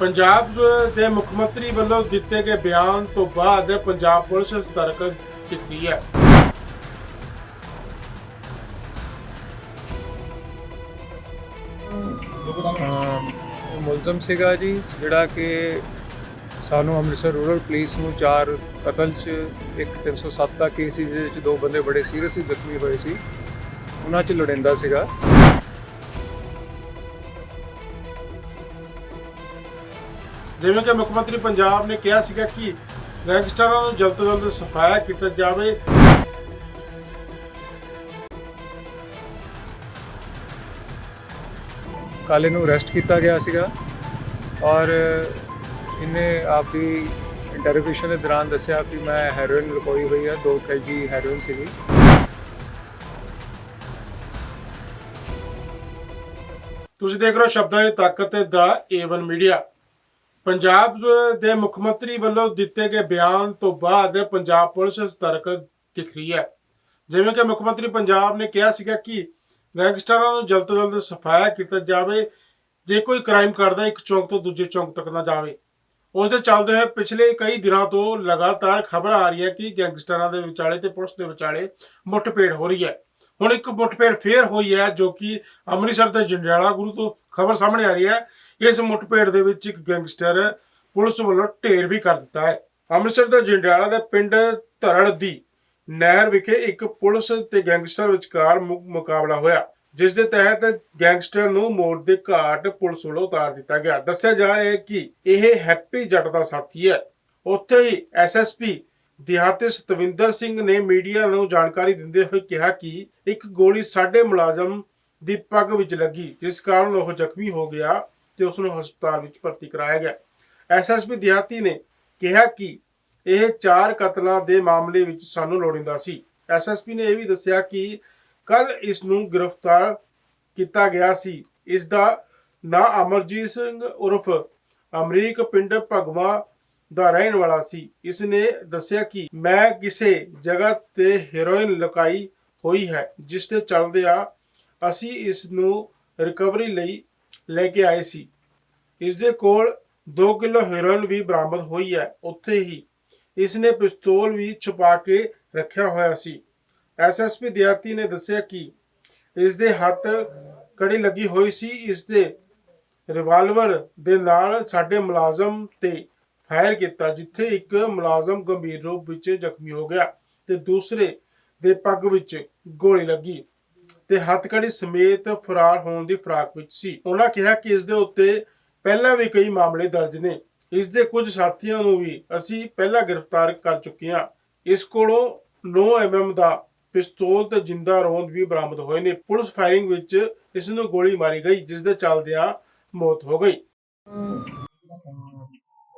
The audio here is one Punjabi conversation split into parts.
ਪੰਜਾਬ ਦੇ ਮੁੱਖ ਮੰਤਰੀ ਵੱਲੋਂ ਦਿੱਤੇ ਗਏ ਬਿਆਨ ਤੋਂ ਬਾਅਦ ਪੰਜਾਬ ਪੁਲਿਸ ਸਤਰਕ ਦਿਖ ਰਹੀ ਹੈ। ਮੁਲਜ਼ਮ ਸੀਗਾ ਜੀ, ਜਿਹੜਾ ਕਿ ਸਾਨੂੰ ਅੰਮ੍ਰਿਤਸਰ ਰੂਰਲ ਪੁਲਿਸ ਨੂੰ ਚਾਰ ਕਤਲ 'ਚ, ਇੱਕ 307 ਦਾ ਕੇਸ ਸੀ, ਜਿਹਦੇ ਵਿੱਚ ਦੋ ਬੰਦੇ ਬੜੇ ਸੀਰੀਅਸਲੀ ਜ਼ਖਮੀ ਹੋਏ ਸੀ। ਉਹਨਾਂ 'ਚ ਲੋੜਿੰਦਾ ਸੀਗਾ। ਜਿਵੇਂ ਕਿ ਮੁੱਖ ਮੰਤਰੀ ਪੰਜਾਬ ਨੇ ਕਿਹਾ ਸੀਗਾ ਕਿ ਗੈਂਗਸਟਰਾਂ ਨੂੰ ਜਲਦ ਤੋਂ ਜਲਦ ਸਫਾਇਆ ਕੀਤਾ ਜਾਵੇ। ਕਾਲੇ ਨੂੰ ਅਰੈਸਟ ਕੀਤਾ ਗਿਆ ਸੀਗਾ ਔਰ ਇਹਨੇ ਆਪਦੀ ਇੰਟਰੋਗੇਸ਼ਨ ਦੇ ਦੌਰਾਨ ਦੱਸਿਆ ਕਿ ਮੈਂ ਹੈਰੋਇਨ ਲੁਕੋਈ ਹੋਈ ਹੈ 2 ਕੇਜੀ ਹੈਰੋਇਨ ਸੀਗੀ। ਤੁਸੀਂ ਦੇਖ ਰਹੇ ਹੋ ਸ਼ਬਦਾਂ ਦੀ ਤਾਕਤ ਦਾ ਏਵਨ ਮੀਡੀਆ ਪੰਜਾਬ ਦੇ ਮੁੱਖ ਮੰਤਰੀ ਵੱਲੋਂ ਦਿੱਤੇ ਗਏ ਬਿਆਨ ਤੋਂ ਬਾਅਦ ਪੰਜਾਬ ਪੁਲਿਸ ਸਤਰਕ ਦਿਖ ਰਹੀ ਹੈ। ਜਿਵੇਂ ਕਿ ਮੁੱਖ ਮੰਤਰੀ ਪੰਜਾਬ ਨੇ ਕਿਹਾ ਸੀਗਾ ਕਿ ਗੈਂਗਸਟਰਾਂ ਨੂੰ ਜਲਦ ਤੋਂ ਜਲਦ ਸਫਾਇਆ ਕੀਤਾ ਜਾਵੇ। ਜੇ ਕੋਈ ਕ੍ਰਾਈਮ ਕਰਦਾ, ਇੱਕ ਚੌਂਕ ਤੋਂ ਦੂਜੇ ਚੌਂਕ ਤੱਕ ਨਾ ਜਾਵੇ। ਉਸ ਦੇ ਚੱਲਦੇ ਹੋਏ ਪਿਛਲੇ ਕਈ ਦਿਨਾਂ ਤੋਂ ਲਗਾਤਾਰ ਖਬਰਾਂ ਆ ਰਹੀਆਂ ਕਿ ਗੈਂਗਸਟਰਾਂ ਦੇ ਵਿਚਾਲੇ ਤੇ ਪੁਲਿਸ ਦੇ ਵਿਚਾਲੇ ਮੁੱਠਭੇੜ ਹੋ ਰਹੀ ਹੈ। ਹੁਣ ਇੱਕ ਮੁੱਠਭੇੜ ਫੇਰ ਹੋਈ ਹੈ ਜੋ ਕਿ ਅੰਮ੍ਰਿਤਸਰ ਦੇ ਜੰਡਿਆਲਾ ਗੁਰੂ ਤੋਂ ਖਬਰ ਸਾਹਮਣੇ ਆ ਰਹੀ ਹੈ। ਇਸ ਮੁੱਠਭੇੜ ਦੇ ਵਿੱਚ ਇੱਕ ਗੈਂਗਸਟਰ ਪੁਲਿਸ ਵੱਲੋਂ ਢੇਰ ਵੀ ਕਰ ਦਿੱਤਾ ਹੈ। ਅੰਮ੍ਰਿਤਸਰ ਦੇ ਜੰਡਿਆਲਾ ਦੇ ਪਿੰਡ ਧਰੜ ਦੀ ਨਹਿਰ ਵਿਖੇ ਇੱਕ ਪੁਲਿਸ ਤੇ ਗੈਂਗਸਟਰ ਵਿਚਕਾਰ ਮੁਕਾਬਲਾ ਹੋਇਆ, ਜਿਸ ਦੇ ਤਹਿਤ ਗੈਂਗਸਟਰ ਨੂੰ ਮੋੜ ਦੇ ਘਾਟ ਪੁਲਿਸ ਵੱਲੋਂ ਉਤਾਰ ਦਿੱਤਾ ਗਿਆ। ਦੱਸਿਆ ਜਾ ਰਿਹਾ ਹੈ ਕਿ ਇਹ ਹੈਪੀ ਜੱਟ ਦਾ ਸਾਥੀ ਹੈ। ਉੱਥੇ ਹੀ ਐਸਐਸਪੀ ਦਿਹਾਤੀ ਸਤਵਿੰਦਰ ਸਿੰਘ ਨੇ ਮੀਡੀਆ ਨੂੰ ਜਾਣਕਾਰੀ ਦਿੰਦੇ ਹੋਏ ਕਿਹਾ ਕਿ ਇੱਕ ਗੋਲੀ ਸਾਡੇ ਮੁਲਾਜ਼ਮ ਦੀ ਪੱਗ ਵਿੱਚ ਲੱਗੀ, ਜਿਸ ਕਾਰਨ ਉਹ ਜ਼ਖਮੀ ਹੋ ਗਿਆ ਤੇ ਉਸ ਨੂੰ ਹਸਪਤਾਲ ਵਿੱਚ ਭਰਤੀ ਕਰਾਇਆ ਗਿਆ। ਐਸਐਸਪੀ ਦਿਹਾਤੀ ਨੇ ਕਿਹਾ ਕਿ ਇਹ ਚਾਰ ਕਤਲਾਂ ਦੇ ਮਾਮਲੇ ਵਿੱਚ ਸਾਨੂੰ ਲੋੜੀਂਦਾ ਸੀ। ਐਸਐਸਪੀ ਨੇ ਇਹ ਵੀ ਦੱਸਿਆ ਕਿ ਕੱਲ ਇਸ ਨੂੰ ਗ੍ਰਿਫਤਾਰ ਕੀਤਾ ਗਿਆ ਸੀ। ਇਸ ਦਾ ਨਾਂ ਅਮਰਜੀਤ ਸਿੰਘ ਉਰਫ ਅਮਰੀਕ ਪਿੰਡ ਭਗਵਾ ਦਾ ਰਹਿਣ ਵਾਲਾ ਸੀ। ਇਸ ਨੇ ਦੱਸਿਆ ਕਿ ਮੈਂ ਕਿਸੇ ਜਗ੍ਹਾ ਤੇ ਹੈਰੋਇਨ ਲੁਕਾਈ ਹੋਈ ਹੈ, ਜਿਸ ਦੇ ਚੱਲਦਿਆਂ ਅਸੀਂ ਇਸ ਨੂੰ ਰਿਕਵਰੀ ਲਈ ਲੈ ਕੇ ਆਏ ਸੀ। ਇਸ ਦੇ ਕੋਲ 2 ਕਿਲੋ ਹੈਰੋਇਨ ਵੀ ਬਰਾਮਦ ਹੋਈ ਹੈ। ਉੱਥੇ ਹੀ ਇਸ ਨੇ ਪਿਸਤੌਲ ਵੀ ਛੁਪਾ ਕੇ ਰੱਖਿਆ ਹੋਇਆ ਸੀ। ਐਸਐਸਪੀ ਦਿਆਤੀ ਨੇ ਦੱਸਿਆ ਕਿ ਇਸ ਦੇ ਹੱਥ ਕੜੀ ਲੱਗੀ ਹੋਈ ਸੀ। ਇਸ ਦੇ ਰਿਵਾਲਵਰ ਦੇ ਨਾਲ ਸਾਡੇ ਮੁਲਾਜ਼ਮ ਤੇ ਫਾਇਰ ਕੀਤਾ, ਜਿੱਥੇ ਇੱਕ ਮੁਲਾਜ਼ਮ ਗੰਭੀਰ ਰੂਪ ਵਿੱਚ ਜ਼ਖਮੀ ਹੋ ਗਿਆ ਤੇ ਦੂਸਰੇ ਦੇ ਪੱਗ ਵਿੱਚ ਗੋਲੀ ਲੱਗੀ ਤੇ ਹੱਥਕੜੀ ਸਮੇਤ ਫਰਾਰ ਹੋਣ ਦੀ ਫਰਾਕ ਵਿੱਚ ਸੀ। ਉਹਨਾਂ ਕਿਹਾ ਕਿ ਇਸ ਦੇ ਉੱਤੇ ਪਹਿਲਾਂ ਵੀ ਕਈ ਮਾਮਲੇ ਦਰਜ ਨੇ। ਇਸ ਦੇ ਕੁਝ ਸਾਥੀਆਂ ਨੂੰ ਵੀ ਅਸੀਂ ਪਹਿਲਾਂ ਗ੍ਰਿਫਤਾਰ ਕਰ ਚੁੱਕੇ ਹਾਂ। ਇਸ ਕੋਲੋਂ 9 mm ਦਾ ਪਿਸਤੌਲ ਤੇ ਜਿੰਦਾ ਰੋਂਦ ਵੀ ਬਰਾਮਦ ਹੋਏ ਨੇ। ਪੁਲਿਸ ਫਾਇਰਿੰਗ ਵਿੱਚ ਇਸ ਨੂੰ ਗੋਲੀ ਮਾਰੀ ਗਈ, ਜਿਸ ਦੇ ਚੱਲਦਿਆਂ ਮੌਤ ਹੋ ਗਈ।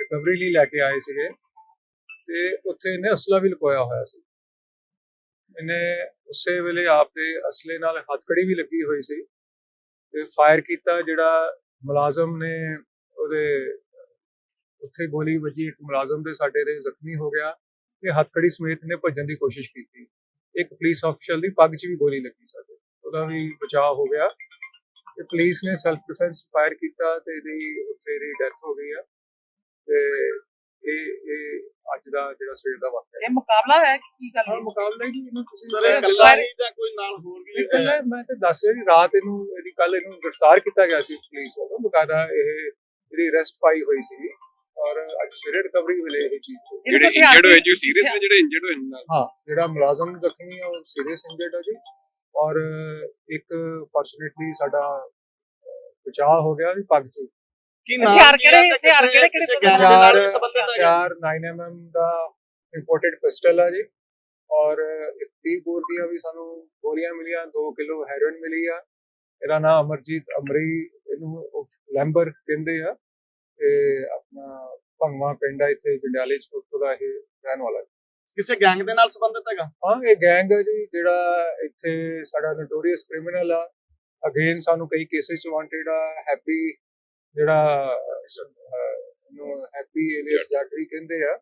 ਰਿਕਵਰੀ ਲਈ ਲੈ ਕੇ ਆਏ ਸੀਗੇ ਤੇ ਉੱਥੇ ਇਹਨੇ ਅਸਲਾ ਵੀ ਲੁਕੋਇਆ ਹੋਇਆ ਸੀ। ਇਹਨੇ ਉਸੇ ਵੇਲੇ ਆਪ ਦੇ ਅਸਲੇ ਨਾਲ ਹੱਥਕੜੀ ਵੀ ਲੱਗੀ ਹੋਈ ਸੀ ਤੇ ਫਾਇਰ ਕੀਤਾ ਜਿਹੜਾ ਮੁਲਾਜ਼ਮ ਨੇ ਉਹਦੇ ਉੱਥੇ ਗੋਲੀ ਵੱਜੀ, ਇੱਕ ਮੁਲਾਜ਼ਮ ਦੇ ਸਾਡੇ ਦੇ ਜ਼ਖਮੀ ਹੋ ਗਿਆ ਤੇ ਹੱਥਕੜੀ ਸਮੇਤ ਨੇ ਭੱਜਣ ਦੀ ਕੋਸ਼ਿਸ਼ ਕੀਤੀ। ਇੱਕ ਪੁਲਿਸ ਅਫਸਰ ਦੀ ਪੱਗ 'ਚ ਵੀ ਗੋਲੀ ਲੱਗੀ ਸਾਡੇ। ਉਹਦਾ ਵੀ ਬਚਾਅ ਹੋ ਗਿਆ। ਤੇ ਪੁਲਿਸ ਨੇ ਸੈਲਫ ਡਿਫੈਂਸ ਫਾਇਰ ਕੀਤਾ ਤੇ ਇਹਦੀ ਉੱਥੇ ਦੀ ਡੈਥ ਹੋ ਗਈ ਆ। ਅੱਜ ਦਾ ਜਿਹੜਾ ਸਵੇਰ ਦਾ ਵਾਕਿਆ ਇਹ ਮੁਕਾਬਲਾ ਹੈ ਕਿ ਕੀ ਗੱਲ ਹੈ ਹੈ ਮੁਕਾਬਲਾ ਹੀ ਇਹਨੂੰ ਤੁਸੀਂ ਸਰ ਇਕੱਲਾ ਹੀ ਜਾਂ ਕੋਈ ਨਾਲ ਹੋਰ ਵੀ ਇਕੱਲਾ ਮੈਂ ਤੇ ਦੱਸ ਰਿਹਾ ਜੀ ਰਾਤ ਇਹਨੂੰ ਇਹਦੀ ਕੱਲ ਇਹਨੂੰ ਗ੍ਰਿਫਤਾਰ ਕੀਤਾ ਗਿਆ ਸੀ ਪੁਲਿਸ ਵੱਲੋਂ। ਬਕਾਇਦਾ ਇਹ ਜਿਹੜੀ ਅਰੈਸਟ ਪਾਈ ਹੋਈ ਸੀ ਔਰ ਅੱਜ ਸਵੇਰੇ ਰਿਕਵਰੀ ਮਿਲੇ ਇਹ ਚੀਜ਼ ਜਿਹੜੇ ਇੰਜਰਡ ਹੋਏ ਜੋ ਸੀਰੀਅਸ ਨੇ ਜਿਹੜੇ ਇੰਜਰਡ ਹੋਏ ਨੇ ਹਾਂ ਜਿਹੜਾ ਮੁਲਾਜ਼ਮ ਜ਼ਖਮੀ ਹੈ ਉਹ ਸੀਰੀਅਸ ਇੰਜਰਡ ਹੈ ਜੀ। ਔਰ ਇੱਕ ਫੋਰਚੂਨੇਟਲੀ ਸਾਡਾ ਬਚਾਅ ਹੋ ਗਿਆ ਵੀ ਪੱਗ 'ਚ ਕੀ ਹਥਿਆਰ ਕਿਹੜੇ- ਹਥਿਆਰ ਕਿਹੜੇ- ਕਿਹੜੇ ਗੈਂਗ ਦੇ ਨਾਲ ਹਥਿਆਰ ਸੰਬੰਧਿਤ ਹੈਗਾ? ਹਥਿਆਰ 9mm ਦਾ ਇੰਪੋਰਟਡ ਪਿਸਟਲ ਹੈ ਜੀ। ਔਰ ਇੱਕ 30 ਬੋਰ ਦੀਆਂ ਵੀ ਸਾਨੂੰ ਗੋਲੀਆਂ ਮਿਲੀਆਂ 2 ਕਿਲੋ ਹੈਰੋਇਨ ਮਿਲੀ ਆ। ਇਹਦਾ ਨਾਮ ਅਮਰਜੀਤ ਅਮਰੀ ਇਹਨੂੰ ਉਹ ਲੈਂਬਰ ਕਹਿੰਦੇ ਆ। ਤੇ ਆਪਣਾ ਭੰਗਵਾ ਪਿੰਡ ਆ ਇੱਥੇ ਜੰਡਿਆਲੇ ਚ ਉੱਥੋਂ ਦਾ ਇਹ ਰਹਿਣ ਵਾਲਾ। ਕਿਸੇ ਗੈਂਗ ਦੇ ਨਾਲ ਸੰਬੰਧਿਤ ਹੈਗਾ? ਹਾਂ ਇਹ ਗੈਂਗ ਹੈ ਜੀ ਜਿਹੜਾ ਇੱਥੇ ਸਾਡਾ ਨੋਟੋਰੀਅਸ ਕ੍ਰਿਮੀਨਲ ਆ। ਅਗੇਨ ਸਾਨੂੰ ਕਈ ਕੇਸਿਸ ਚ ਵਾਂਟਡ ਆ ਹੈਪੀ ਜਿਹੜਾ ਨੂੰ ਹੈਪੀ ਏਲੀਅਸ ਜਾਟਰੀ ਕਹਿੰਦੇ ਆ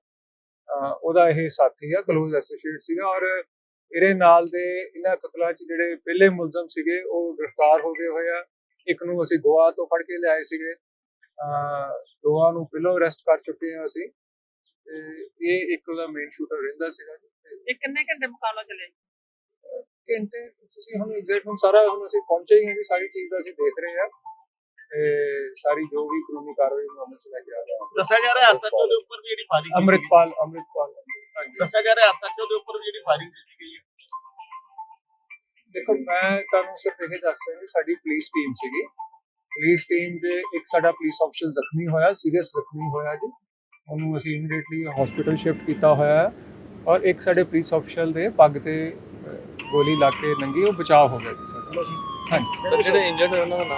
ਉਹਦਾ ਇਹ ਸਾਥੀ ਆ ਕਲੋਜ਼ ਐਸੋਸੀਏਟ ਸੀਗਾ ਔਰ ਇਹਦੇ ਨਾਲ ਦੇ ਇਹਨਾਂ ਕਤਲਾਂ 'ਚ ਜਿਹੜੇ ਪਹਿਲੇ ਮੁਲਜ਼ਮ ਸੀਗੇ ਉਹ ਗ੍ਰਿਫਤਾਰ ਹੋ ਗਏ ਹੋਏ ਆ। ਇੱਕ ਨੂੰ ਅਸੀਂ ਗੋਆ ਤੋਂ ਫੜ ਕੇ ਲਿਆਏ ਸੀਗੇ। ਦੋਵਾਂ ਨੂੰ ਪਹਿਲਾਂ ਅਰੈਸਟ ਕਰ ਚੁੱਕੇ ਆ ਅਸੀਂ। ਤੇ ਇਹ ਇੱਕ ਉਹਦਾ ਮੇਨ ਸ਼ੂਟਰ ਰਹਿੰਦਾ ਸੀਗਾ। ਇਹ ਕਿੰਨੇ ਘੰਟੇ ਮੁਕਾਬਲਾ ਚੱਲੇ ਘੰਟੇ ਤੁਸੀਂ ਹੁਣ ਐਗਜ਼ੈਕਟ ਹੁਣ ਸਾਰਾ ਹੁਣ ਅਸੀਂ ਪਹੁੰਚੇ ਹੀ ਹਾਂ ਜੀ ਸਾਰੀ ਚੀਜ਼ ਦਾ ਅਸੀਂ ਦੇਖ ਰਹੇ ਹਾਂ ਤੇ ਸਾਰੀ ਜੋ ਵੀ ਕਾਨੂੰਨੀ ਕਾਰਵਾਈ ਨੂੰ ਅਮਲ ਚ ਲੈ ਕੇ ਆ ਰਹੇ ਦੱਸਿਆ ਜਾ ਰਿਹਾ ਐਸਐਚਓ ਦੇ ਉੱਪਰ ਵੀ ਜਿਹੜੀ ਫਾਇਰਿੰਗ। ਅੰਮ੍ਰਿਤਪਾਲ ਅੰਮ੍ਰਿਤਪਾਲ। ਦੱਸਿਆ ਜਾ ਰਿਹਾ ਐਸਐਚਓ ਦੇ ਉੱਪਰ ਵੀ ਜਿਹੜੀ ਫਾਇਰਿੰਗ ਕੀਤੀ ਗਈ ਹੈ। ਦੇਖੋ ਮੈਂ ਤੁਹਾਨੂੰ ਸਿਰਫ ਇਹ ਦੱਸ ਰਿਹਾ ਕਿ ਸਾਡੀ ਪੁਲਿਸ ਟੀਮ ਸੀਗੀ। ਪੁਲਿਸ ਟੀਮ ਦੇ ਇੱਕ ਸਾਡਾ ਪੁਲਿਸ ਅਫਸਰ ਜ਼ਖਮੀ ਹੋਇਆ ਸੀਰੀਅਸ ਜ਼ਖਮੀ ਹੋਇਆ ਜੀ। ਉਹਨੂੰ ਅਸੀਂ ਇਮੀਡੀਏਟਲੀ ਹਸਪੀਟਲ ਸ਼ਿਫਟ ਕੀਤਾ ਹੋਇਆ ਹੈ ਔਰ ਇੱਕ ਸਾਡੇ ਪੁਲਿਸ ਅਫਸਰ ਦੇ ਪੱਗ ਤੇ ਗੋਲੀ ਲੱਗ ਕੇ ਨੰਗੀ ਉਹ ਬਚਾਅ ਹੋ ਗਿਆ ਜੀ। ਸਾਡਾ ਹਾਂਜੀ। ਸਰ ਜਿਹੜੇ ਇੰਜਰਡ ਉਹਨਾਂ ਦਾ ਨਾਮ